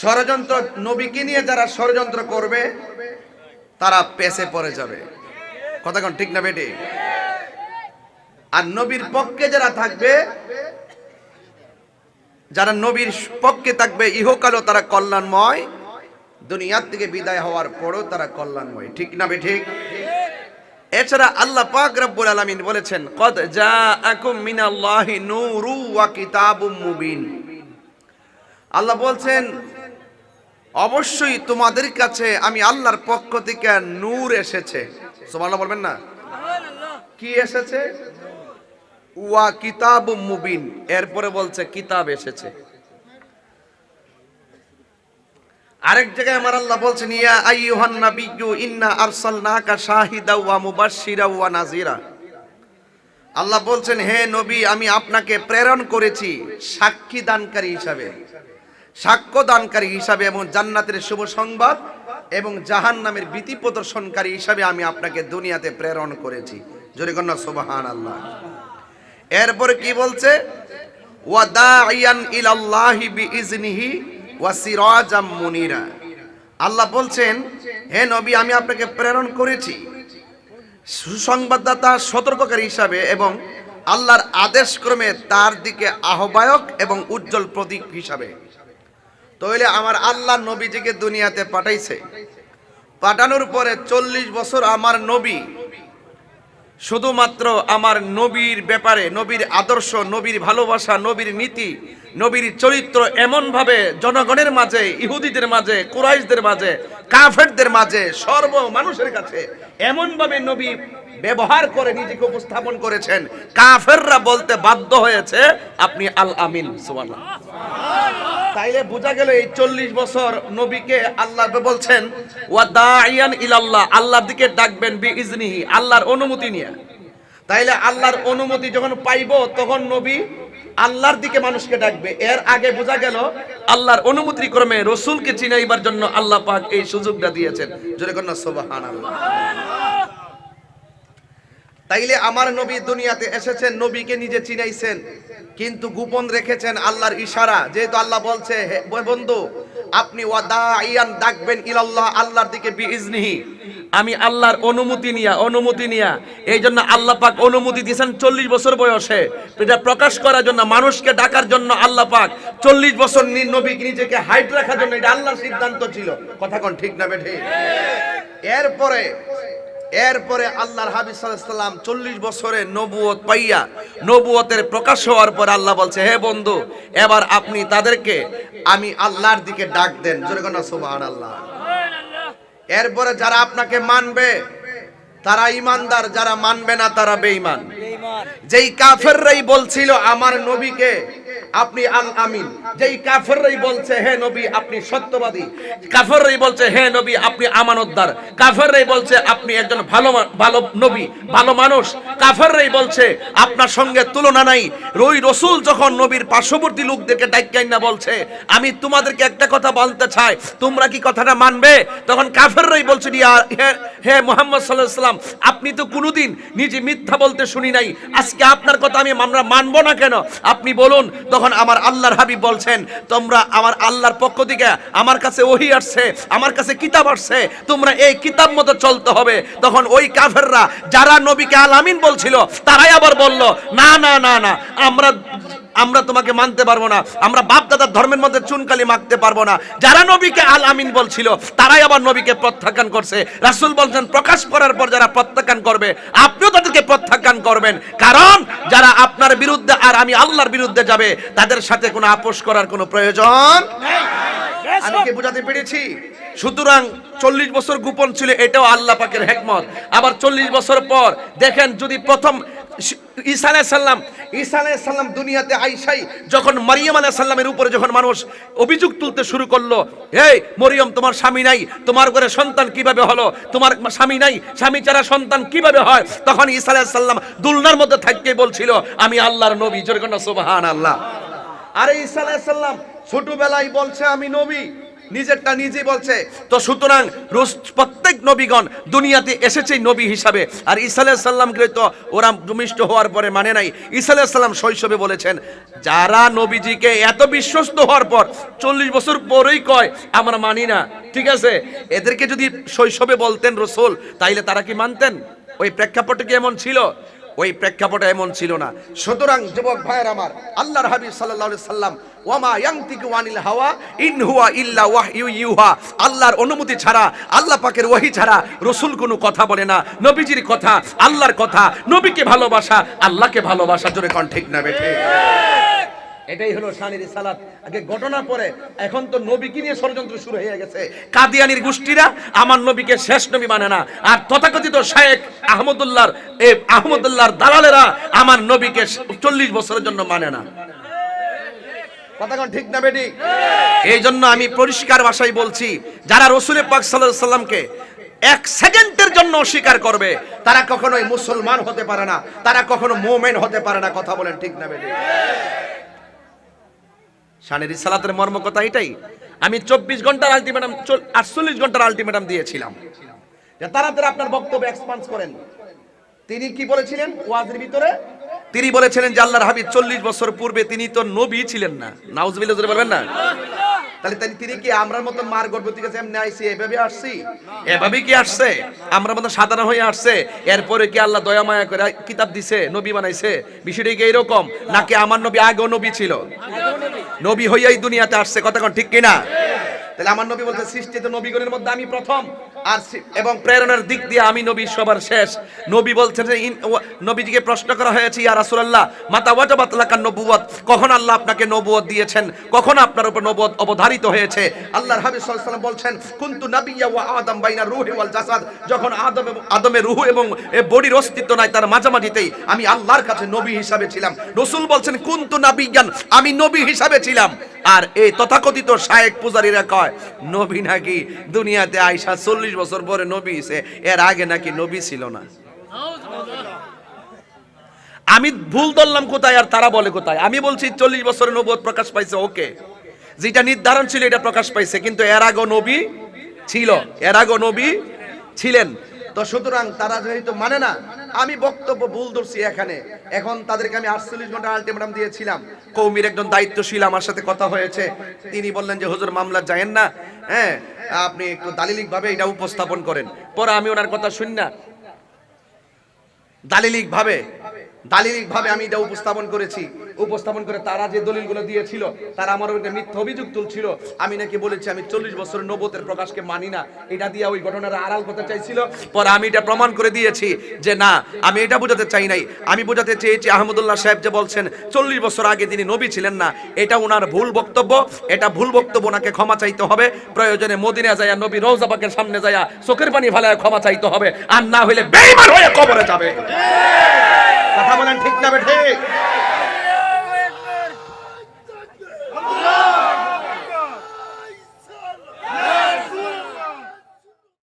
ষড়যন্ত্র নবীকে নিয়ে যারা ষড়যন্ত্র করবে, তারা পেছে পড়ে যাবে। কথা কোন, ঠিক না বেটি? আর নবীর পক্ষে যারা থাকবে, যারা নবীর পক্ষে থাকবে, ইহকালও তারা কল্যাণময়। দুনিয়ার থেকে বিদায় হওয়ার পরও তারা কল্যাণময়। ঠিক না বে ঠিক এছাড়া আল্লাহ পাক রব্বুল আলামিন বলেছেন, কদ জাআকুম মিনাল্লাহি নূরু ওয়া কিতাবুম মুবিন। আল্লাহ বলছেন অবশ্যই তোমাদের কাছে আমি আল্লাহর পক্ষ থেকে নূর এসেছে। সুবহানাল্লাহ বলবেন না? কি এসেছে? ওয়া কিতাব মুবিন। এরপরে বলছে, কিতাব এসেছে। আরেক জায়গায় আমার আল্লাহ বলছেন, ইয়া আইয়ুহান নাবিয়্যু, ইন্না আরসালনাকা শাহিদা ওয়া মুবাশশিরা ওয়া নাযিরা। আল্লাহ বলছেন, হে নবী, আমি আপনাকে প্রেরণ করেছি সাক্ষী দানকারী হিসাবে। সাক্ষ্য দানকারী হিসাবে এবং জান্নাতের শুভ সংবাদ এবং জাহান্নামের ভীতি প্রদর্শনকারী হিসাবে আমি আপনাকে দুনিয়াতে প্রেরণ করেছি। জোরে কন্যা সুবহান আল্লাহ এরপরে কি বলছে? আল্লাহ বলছেন, হে নবী, আমি আপনাকে প্রেরণ করেছি। সুসংবাদদাতা, সতর্ককারী হিসাবে এবং আল্লাহর আদেশ ক্রমে তার দিকে আহ্বায়ক এবং উজ্জ্বল প্রতীক হিসাবে। তাহলে আমার আল্লাহ নবীজিকে দুনিয়াতে পাঠাইছে। পাঠানোর পরে চল্লিশ বছর আমার নবী, শুধুমাত্র আমার নবীর ব্যাপারে, নবীর আদর্শ, নবীর ভালোবাসা, নবীর নীতি নবীর চরিত্র এমনভাবে জনগণের মাঝে, ইহুদিদের মাঝে, কুরাইশদের মাঝে, কাফেরদের মাঝে, সর্ব মানুষের কাছে এমনভাবে নবী ব্যবহার করে নিজেকে উপস্থাপন করেছেন। কাফেররা বলতে বাধ্য হয়েছে, আপনি আল আমিন, সুবহানাল্লাহ। তাইলে বোঝা গেল এই চল্লিশ বছর নবীকে আল্লাহ বলছেন, ওয়া দাইয়ান ইলাল্লাহ আল্লাহর দিকে ডাকবেন বি ইজনিহি আল্লাহর অনুমতি নিয়ে। তাইলে আল্লাহর অনুমতি যখন পাইব, তখন নবী আল্লাহর দিকে মানুষকে ডাকবে। এর আগে বোঝা গেল, আল্লাহর অনুমতি ক্রমে রসুলকে চিনাইবার জন্য আল্লাহ পাক এই সুযোগটা দিয়েছেন। জোরে কন্যা, সুবহানাল্লাহ। তাইলে আমার নবী দুনিয়াতে এসেছেন, নবীকে নিজে চিনাইছেন, কিন্তু গোপন রেখেছেন আল্লাহর ইশারা। যেহেতু আল্লাহ বলছে বন্ধু, আপনি ওয়াদাইয়ান ডাকবেন ইলাল্লাহ, আল্লাহর দিকে বিইজনিহি। আমি আল্লাহর অনুমতি নিয়া অনুমতি নিয়া। এই জন্য আল্লাহ পাক অনুমতি দিয়েছেন চল্লিশ বছর বয়সে। এটা প্রকাশ করার জন্য, মানুষকে ডাকার জন্য আল্লাহ পাক চল্লিশ বছর নি- নবীকে নিজেকে হাইট রাখার জন্য এটা আল্লাহর সিদ্ধান্ত ছিল। কথা কোন ঠিক না বেঠে? এরপরে এরপরে আল্লাহর হাবিব সাল্লাম চল্লিশ বছরে নবুয়ত পাইয়া, নবুয়তের প্রকাশ হওয়ার পর আল্লাহ বলছে, হে বন্ধু, এবার আপনি তাদেরকে, আমি আল্লাহর দিকে ডাক দেন। জোরে কোন সুবহান আল্লাহ এরপরে যারা আপনাকে মানবে তারা ইমানদার যারা মানবে না তারা বেঈমান। যেই কাফেররাই বলছিল আমার নবীকে আপনি আল আমিন। যেই কাফেররাই বলছে, হে নবী, আপনি সত্যবাদী। কাফেররাই বলছে, হে নবী, আপনি আমানতদার। কাফেররাই বলছে, আপনি একজন ভালো ভালো নবী, ভালো মানুষ। কাফেররাই বলছে, আপনার সঙ্গে তুলনা নাই। রই রসুল যখন নবীর পার্শ্ববর্তী লোকদেরকে ডাক্কাই না বলছে, আমি তোমাদেরকে একটা কথা বলতে চাই, তোমরা কি কথাটা মানবে? তখন কাফেররাই বলছে হে মোহাম্মদ আলাইহি সাল্লাম, আপনি তো কোনোদিন নিজে মিথ্যা বলতে শুনি নাই। আজকে আপনার কথা আমি আমরা মানবো না কেন? আপনি বলুন, তখন আমার আল্লাহর হাবিব বলছেন, তোমরা আমার আল্লাহর পক্ষ থেকে আমার কাছে ওহি আসছে, আমার কাছে কিতাব আসছে, তোমরা এই কিতাব মতো চলতে হবে। তখন ওই কাফেররা, যারা নবীকে আল আমিন বলছিল, তারাই আবার বলল, না না না না, আমরা আমরা তোমাকে মানতে পারব না। আমরা বাপ দাদার ধর্মের মধ্যে চুনকালি মাখতে পারব না। যারা নবীকে আল আমিন বলছিল তারাই আবার নবীকে প্রত্যাখ্যান করছে। রাসূল বলছেন প্রকাশ করার পর যারা প্রত্যাখ্যান করবে আপনিও তাদেরকে প্রত্যাখ্যান করবেন। কারণ যারা আপনার বিরুদ্ধে আর আমি আল্লাহর বিরুদ্ধে যাবে তাদের সাথে কোনো আপোষ করার কোনো প্রয়োজন আমি কি বুঝাতে পেরেছি? সুতরাং চল্লিশ বছর গোপন ছিল এটাও আল্লাহ পাকের হেকমত। আবার চল্লিশ বছর পর দেখেন যদি প্রথম ঈসা আলাইসাল্লাম ঈসা আলাইসাল্লাম দুনিয়াতে আইসাই, যখন মারিয়াম আলাইসাল্লামের উপরে যখন মানুষ অভিযোগ তুলতে শুরু করল হে মরিয়ম, তোমার স্বামী নাই, তোমার ঘরে সন্তান কীভাবে হলো? তোমার স্বামী নাই, স্বামী ছাড়া সন্তান কীভাবে হয়? তখন ঈসা আলাইসাল্লাম দুলনার মধ্যে থাকতে বলছিল, আমি আল্লাহর নবী, জোরে সুবহান আল্লাহ আরে ঈসা আলাইহিস সালাম, ছোটবেলায় বলছে, আমি নবী। নিজেরটা নিজেই বলছে। তো সুতরাং প্রত্যেক নবীগণ দুনিয়াতে এসেছে নবী হিসাবে। আর আলাইহিস সাল্লামকে তো ওরা ভূমিষ্ঠ হওয়ার পরে মানে নাই। আলাইহিস সাল্লাম শৈশবে বলেছেন, যারা নবীজিকে এত বিশ্বস্ত হওয়ার পর চল্লিশ বছর পরেই কয়, আমরা মানি না। ঠিক আছে? এদেরকে যদি শৈশবে বলতেন রসুল, তাইলে তারা কি মানতেন? ওই প্রেক্ষাপটে কি এমন ছিল? ওই প্রেক্ষাপটে এমন ছিল না। সুতরাং যুবক ভাইয়ের আমার, আল্লাহর হাবিব আলাইহি সাল্লাম ওয়ামা ইয়ানতিকু আনিল হাওয়া, ইন হুয়া ইল্লা ওয়াহইউ ইউহা। আল্লাহর অনুমতি ছাড়া, আল্লাহ পাকের ওয়াহি ছাড়া রসুল কোনো কথা বলে না। নবীজির কথা, আল্লাহর কথা, নবীকে ভালোবাসা, আল্লাহকে ভালোবাসা জোরে কোন ঠিক না বেঠে এটাই হলো শানির সালাত। আগে ঘটনা পরে। এখন তো নবীকে নিয়ে ষড়যন্ত্র শুরু হয়ে গেছে। কাদিয়ানির গোষ্ঠীরা আমার নবীকে শেষ নবী মানে না। আর তথাকথিত শায়েক আহমদুল্লাহর, এ আহমদুল্লাহর দালালেরা আমার নবীকে চল্লিশ বছরের জন্য মানে না। এই জন্য আমি পরিষ্কার ভাষায় বলছি, যারা রসুলের পাক সাল্লামকে এক সেকেন্ডের জন্য অস্বীকার করবে, তারা কখনোই মুসলমান হতে পারে না। তারা কখনো মোমেন হতে পারে না। কথা বলেন ঠিক না বেটি? শানের সালাতের মর্ম কথা এটাই। আমি চব্বিশ ঘণ্টার আলটিমেটাম আটচল্লিশ ঘণ্টার আলটিমেটাম দিয়েছিলাম। তাড়াতাড়ি আপনার বক্তব্য এক্সপান্স করেন। তিনি কি বলেছিলেন? ওয়াজের ভিতরে? তিনি বলেছিলেন যে আল্লাহর হাবিব চল্লিশ বছর পূর্বে তিনি তো নবী ছিলেন না। নাউজবিল্লাহ, জোরে বলবেন না? তাহলে তাই তিনি কি আমরার মতন মার গর্ভবতী কাছে এমনি আইছি এভাবে আসছি? এভাবে কি আসছে? আমরা মতন সাধারণ হয়ে আসছে? এরপরে কি আল্লাহ দয়া মায়া করে কিতাব দিছে, নবী বানাইছে? বিষয়টা কি এইরকম? নাকি আমার নবী আগেও নবী ছিল? নবী হইয়াই দুনিয়াতে আসছে কথা ঠিক কিনা? তাহলে আমার নবী বলছে, সৃষ্টিতে নবীগণের মধ্যে আমি প্রথম। আর এবং প্রেরণার দিক দিয়ে আমি নবী সবার শেষ। নবী বলছেন যে নবীজিকে প্রশ্ন করা হয়েছে, ইয়া রাসূলুল্লাহ, মাতা ওয়াজাবাত লাকান নবুয়ত কখন আল্লাহ আপনাকে নবুয়ত দিয়েছেন? কখন আপনার উপর নবুয়ত অবধারিত হয়েছে? আল্লাহর হাবিব সাল্লাল্লাহু আলাইহি ওয়াসাল্লাম বলছেন, কুনতু নাবিয়্যা ওয়া আদম বাইনা রূহি ওয়াল জাসাদ। যখন আদম এবং আদমের রূহ এবং বডির অস্তিত্ব নাই তার মাঝামাঝিতেই আমি আল্লাহর কাছে নবী হিসাবে ছিলাম। রাসূল বলছেন, কুনতু নাবিয়্যান আমি নবী হিসাবে ছিলাম। আর এই তথাকথিত শায়েক পূজারীরা কয় নবী নাকি দুনিয়াতে আইসা চল্লিশ বছর পরে নবী হইছে, এর আগে নাকি নবী ছিল না। আমি ভুল ধরলাম কোথায় আর তারা বলে কোথায়? আমি বলছি চল্লিশ বছরে নবুয়ত প্রকাশ পাইছে, ওকে। যেটা নির্ধারণ ছিল এটা প্রকাশ পাইছে, কিন্তু এর আগেও নবী ছিল। এর আগেও নবী ছিলেন। তো সুতরাং তারা যেহেতু মানে না আমি বক্তব্য ভুল ধরছি এখানে। এখন তাদেরকে আমি আটচল্লিশ ঘণ্টা আলটিমেটাম দিয়েছিলাম। কৌমির একজন দায়িত্বশীল, আমার সাথে কথা হয়েছে। তিনি বললেন যে, হুজুর, মামলা যায়েন না। হ্যাঁ আপনি একটু দালিলিক ভাবে এটা উপস্থাপন করেন। পরে আমি ওনার কথা শুন না। দালিলিক ভাবে দালিলিক ভাবে আমি এটা উপস্থাপন করেছি। উপস্থাপন করে তারা যে দলিলগুলো দিয়েছিল, তারা আমার উপরে মিথ্যা অভিযোগ তুলছিল। আমি নাকি বলেছি, আমি চল্লিশ বছরের নবতের প্রকাশকে মানি না। এটা দিয়ে ওই ঘটনার আড়াল করতে চাইছিল। পরে আমি এটা প্রমাণ করে দিয়েছি যে না, আমি এটা বোঝাতে চাই নাই। আমি বোঝাতে চেয়েছি, আহমদুল্লাহ সাহেব যে বলছেন, চল্লিশ বছর আগে তিনি নবী ছিলেন না, এটা ওনার ভুল বক্তব্য। এটা ভুল বক্তব্য ওনাকে ক্ষমা চাইতে হবে। প্রয়োজনে মদিনা যায় নবী রোজা পাকের সামনে যায় চোখের পানি ফালায় ক্ষমা চাইতে হবে। আর না হইলে বেইমান হয়ে কবরে যাবে। কথা বলেন ঠিক না বে ঠিক?